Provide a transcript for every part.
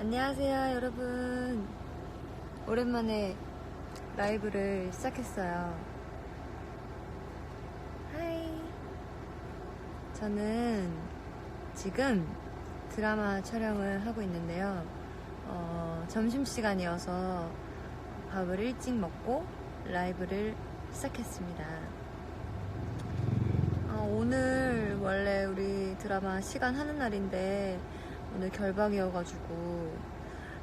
안녕하세요, 여러분. 오랜만에 라이브를 시작했어요. 하이. 저는 지금 드라마 촬영을 하고 있는데요. 어, 점심시간이어서 밥을 일찍 먹고 라이브를 시작했습니다. 어, 오늘 원래 우리 드라마 시간 하는 날인데 오늘 결방이어가지고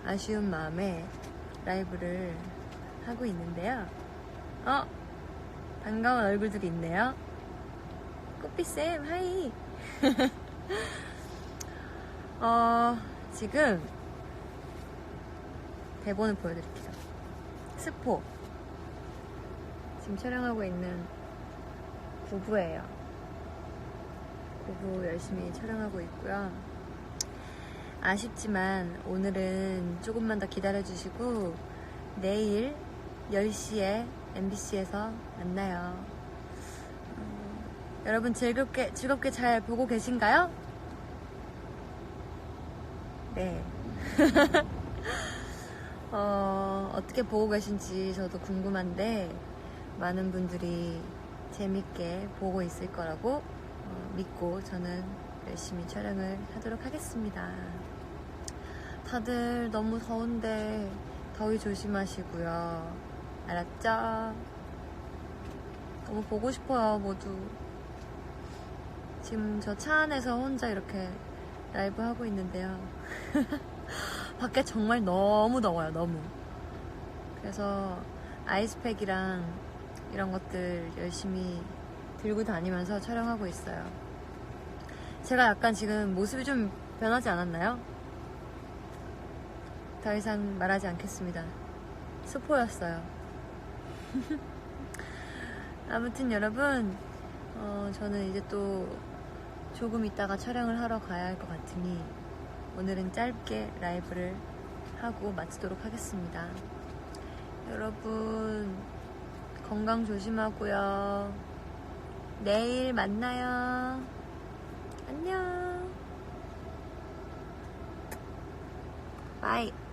아쉬운 마음에 라이브를 하고 있는데요. 어? 반가운 얼굴들이 있네요. 꽃비쌤, 하이! 어, 지금 대본을 보여드릴게요. 스포. 지금 촬영하고 있는 부부예요. 부부 열심히 촬영하고 있고요. 아쉽지만 오늘은 조금만 더 기다려주시고 내일 10시에 MBC에서 만나요. 어, 여러분 즐겁게, 즐겁게 잘 보고 계신가요? 네. 어, 어떻게 보고 계신지 저도 궁금한데 많은 분들이 재밌게 보고 있을 거라고 어, 믿고 저는 열심히 촬영을 하도록 하겠습니다. 다들 너무 더운데 더위 조심하시고요. 알았죠? 너무 보고 싶어요, 모두. 지금 저 차 안에서 혼자 이렇게 라이브 하고 있는데요. 밖에 정말 너무 더워요, 너무. 그래서 아이스팩이랑 이런 것들 열심히 들고 다니면서 촬영하고 있어요. 제가 약간 지금 모습이 좀 변하지 않았나요? 더 이상 말하지 않겠습니다. 스포였어요. 아무튼 여러분, 어, 저는 이제 또 조금 있다가 촬영을 하러 가야 할 것 같으니 오늘은 짧게 라이브를 하고 마치도록 하겠습니다. 여러분, 건강 조심하고요. 내일 만나요. 안녕. 바이.